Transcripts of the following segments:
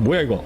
뭐야 이거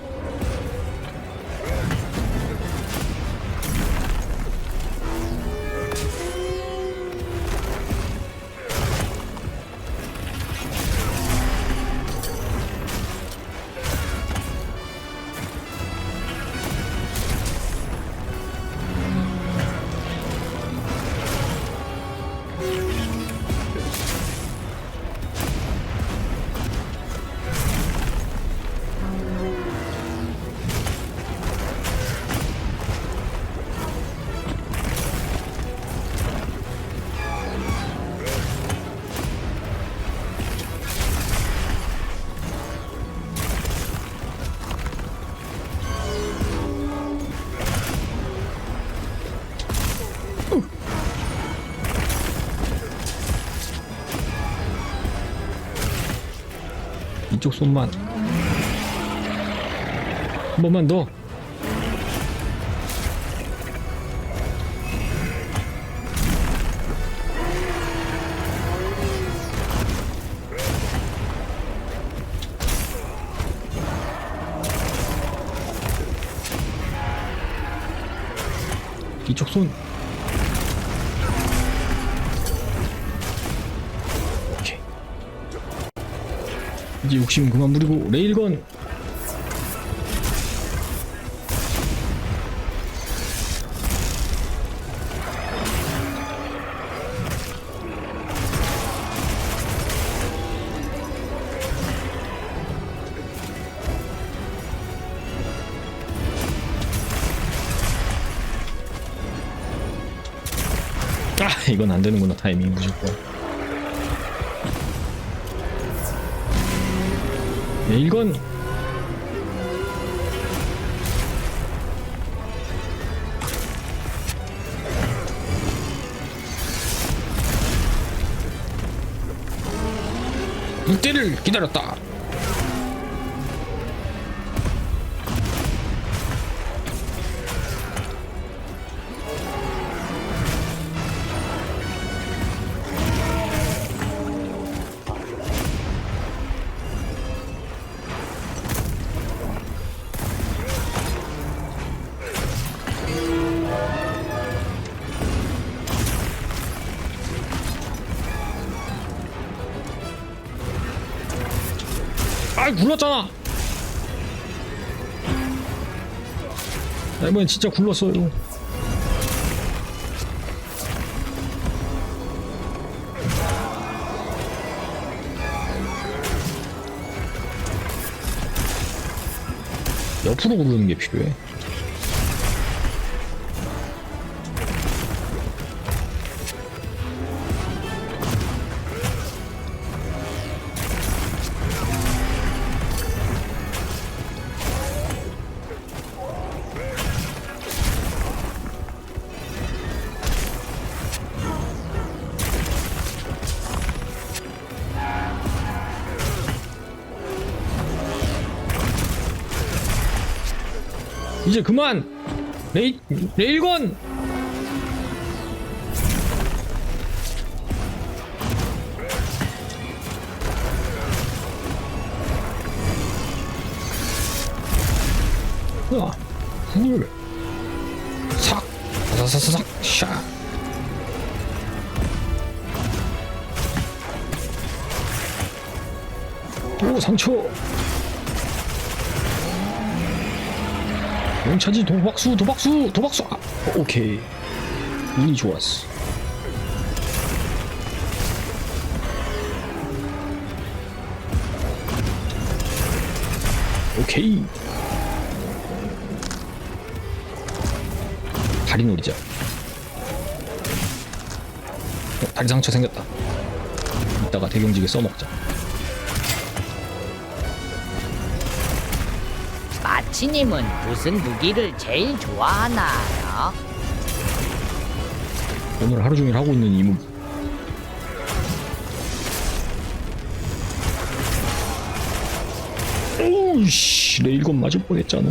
이쪽 손만. 한 번만 더. 이쪽 손 이제 욕심 그만 부리고 레일건. 아 이건 안 되는구나 타이밍 무조건 레일건 이때를 기다렸다 아 굴렀잖아. 나 이번엔 진짜 굴렀어요 옆으로 구르는 게 필요해 이제 그만. 레일 레일건. 으아 훌삭 사사사삭 샤. 오 상처 용차지 도박수 도박수 도박수. 아, 오케이. 운이 좋았어. 오케이. 다리 노리자. 어, 다리 상처 생겼다. 이따가 대경직에 써먹자 마치님은 무슨 무기를 제일 좋아하나요? 오늘 하루 종일 하고 있는 이무 오우씨 레일건 맞을 뻔했잖아.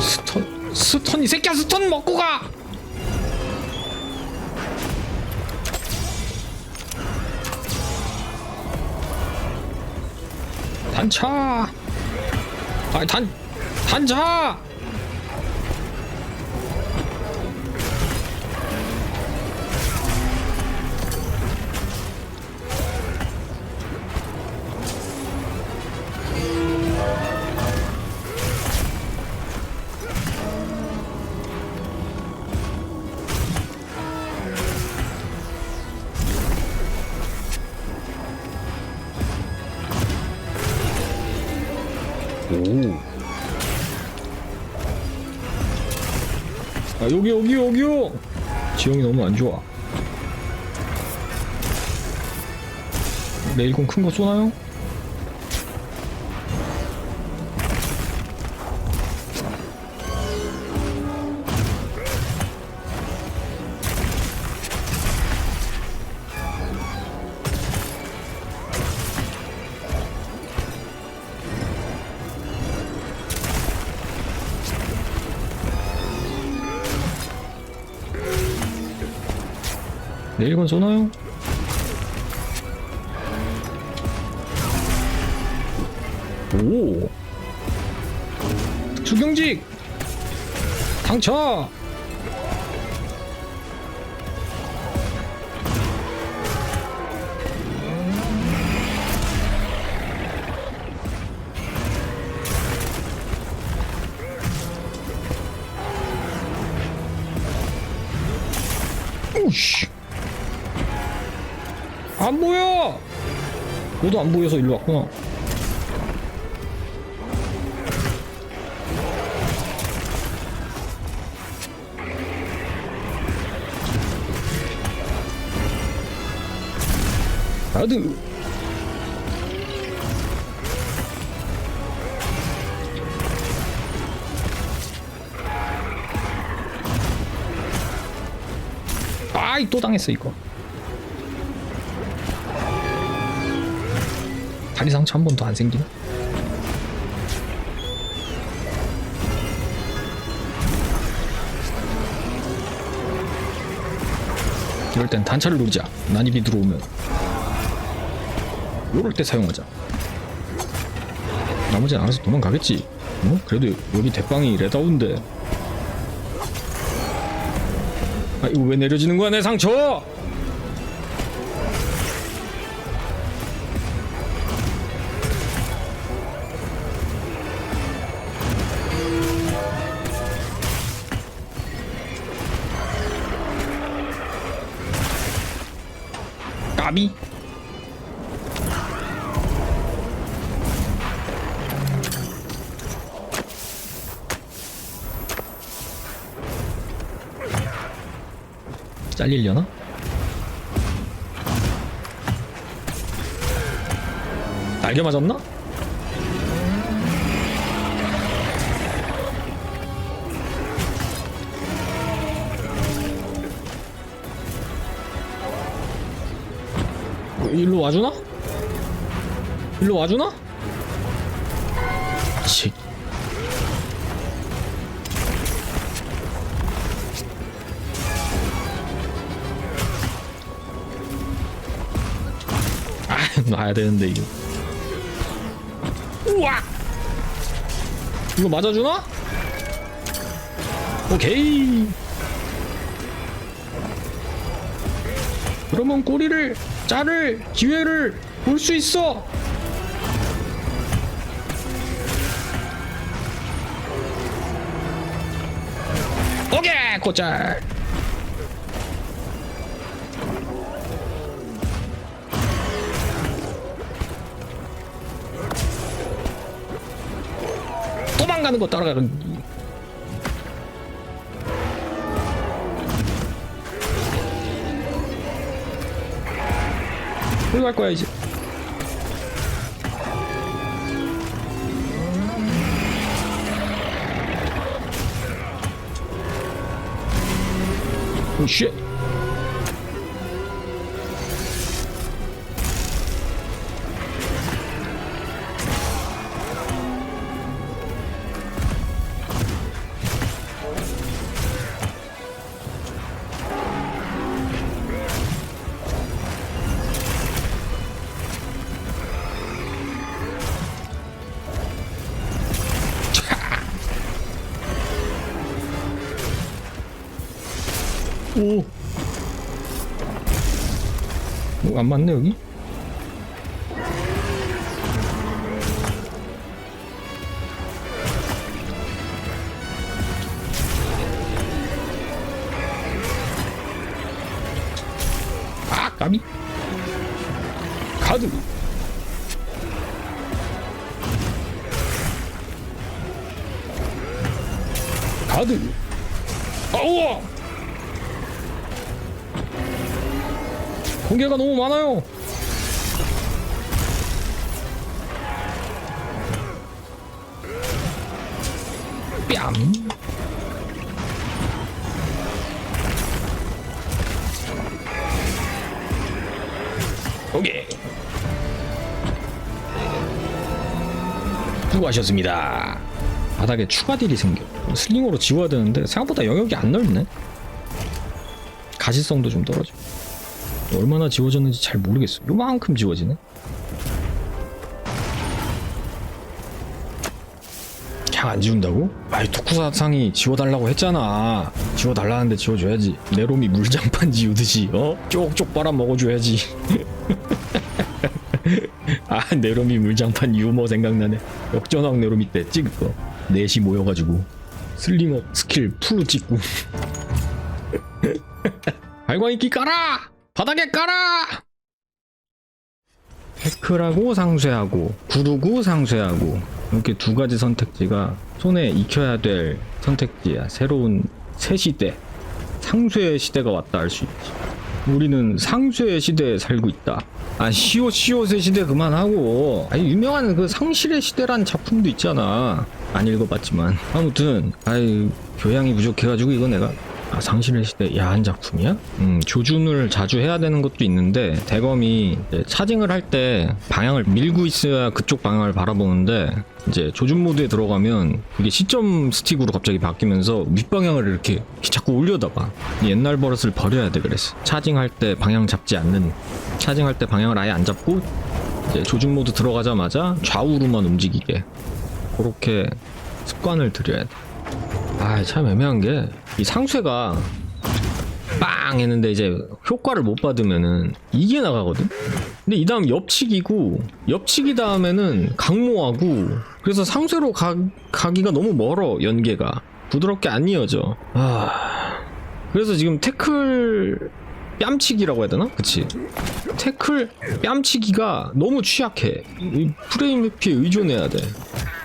스턴 스턴 이 새끼야 스턴 먹고 가 단차 아니 단 단차 아 여기 여기 여기요. 지형이 너무 안 좋아. 레일건 큰거 쏘나요? 레일건 쏘나요? 오. 수경직! 당차 오씨 안 보여! 너도 안 보여서 일로 왔구나. 나도. 아이 또 당했어 이거 다리 상처 한 번도 안 생기나? 이럴 땐 단차를 누르자. 난입이 들어오면. 요럴 때 사용하자. 나머지는 알아서 도망가겠지. 어? 그래도 여기 대빵이 레다운데. 아 이거 왜 내려지는 거야 내 상처 까비 잘리려나? 날개 맞았나? 일로 와주나? 일로 와주나? 치. 아, 놔야 되는데 이거. 우와! 이거 맞아주나? 오케이. 그러면 꼬리를 자를 기회를 볼 수 있어. 오케이, 곧잘. 도망가는 거 따라가는 어디 오. 어, 안 맞네 여기? 아 까비 카드 카드 아우 공개가 너무 많아요. 뺨. 오케이. 수고하셨습니다. 바닥에 추가 딜이 생겨. 슬링으로 지워야 되는데 생각보다 영역이 안 넓네. 가시성도 좀 떨어져 얼마나 지워졌는지 잘 모르겠어. 요만큼 지워지네? 그냥 안 지운다고? 아이 토쿠사상이 지워달라고 했잖아. 지워달라는데 지워줘야지. 내롬이 물장판 지우듯이 어? 쪽쪽 빨아 먹어줘야지. 아 내롬이 물장판 유머 생각나네. 역전왕 내롬이 때 거. 넷이 모여가지고. 슬링업 스킬 풀로 찍고. 발광이끼 깔아 바닥에 깔아! 태클하고 상쇄하고 구르고 상쇄하고 이렇게 두 가지 선택지가 손에 익혀야 될 선택지야. 새로운 새 시대 상쇄의 시대가 왔다 할 수 있지. 우리는 상쇄의 시대에 살고 있다. 아 시오 시오의 시대 그만하고. 아니 유명한 그 상실의 시대란 작품도 있잖아. 안 읽어봤지만. 아무튼 아이 교양이 부족해가지고 이거 내가 아, 상실의 시대 야한 작품이야? 음, 조준을 자주 해야 되는 것도 있는데 대검이 차징을 할 때 방향을 밀고 있어야 그쪽 방향을 바라보는데 이제 조준 모드에 들어가면 그게 시점 스틱으로 갑자기 바뀌면서 윗방향을 이렇게, 자꾸 올려다봐. 옛날 버릇을 버려야 돼 그래서. 차징할 때 방향 잡지 않는. 차징할 때 방향을 아예 안 잡고 이제 조준 모드 들어가자마자 좌우로만 움직이게. 그렇게 습관을 들여야 돼 아 참 애매한 게 이 상쇄가 빵 했는데 이제 효과를 못 받으면은 이게 나가거든? 근데 이 다음 옆치기고 옆치기 다음에는 강모하고 그래서 상쇄로 가, 가기가 너무 멀어 연계가. 부드럽게 안 이어져. 아. 그래서 지금 태클 뺨치기라고 해야 되나? 그치? 태클 뺨치기가 너무 취약해. 이 프레임 회피에 의존해야 돼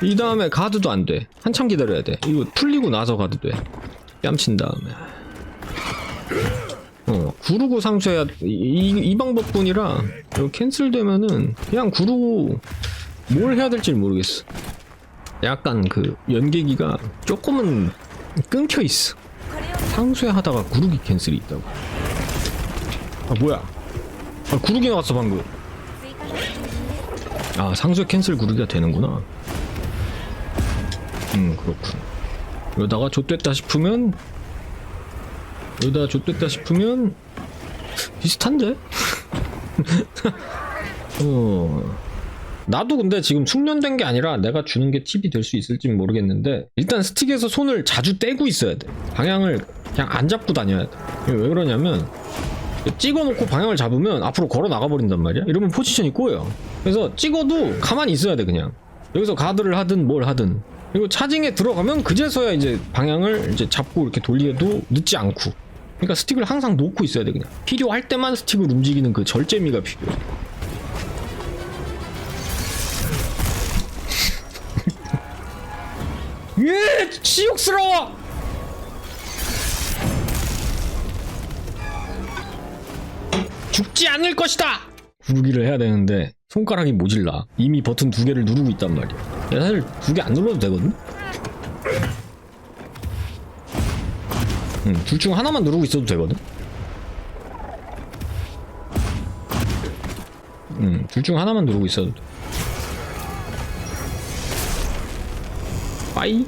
이 다음에 가드도 안 돼. 한참 기다려야 돼. 이거 풀리고 나서 가도 돼 뺨친 다음에. 어 구르고 상쇄해야 이, 이, 이 방법뿐이라 이거 캔슬되면은 그냥 구르고 뭘 해야 될지 모르겠어. 약간 그 연계기가 조금은 끊겨 있어. 상쇄하다가 구르기 캔슬이 있다고. 아 뭐야? 아 구르기 나왔어 방금. 아 상쇄 캔슬 구르기가 되는구나 음 그렇군. 이러다가 좆됐다 싶으면 이러다가 좆됐다 싶으면 비슷한데? 어. 나도 근데 지금 숙련된 게 아니라 내가 주는 게 팁이 될 수 있을지 모르겠는데 일단 스틱에서 손을 자주 떼고 있어야 돼. 방향을 그냥 안 잡고 다녀야 돼왜 그러냐면 찍어놓고 방향을 잡으면 앞으로 걸어 나가버린단 말이야? 이러면 포지션이 꼬여. 그래서 찍어도 가만히 있어야 돼 그냥. 여기서 가드를 하든 뭘 하든 그리고 차징에 들어가면 그제서야 이제 방향을 이제 잡고 이렇게 돌리해도 늦지 않고. 그러니까 스틱을 항상 놓고 있어야 돼 그냥. 필요할 때만 스틱을 움직이는 그 절제미가 필요해. 예 치욕스러워! 죽지 않을 것이다! 구르기를 해야 되는데 손가락이 모질라. 이미 버튼 두 개를 누르고 있단 말이야 야, 사실 두 개 안 눌러도 되거든? 응, 둘 중 하나만 누르고 있어도 되거든? 응, 둘 중 하나만 누르고 있어도 돼. 빠이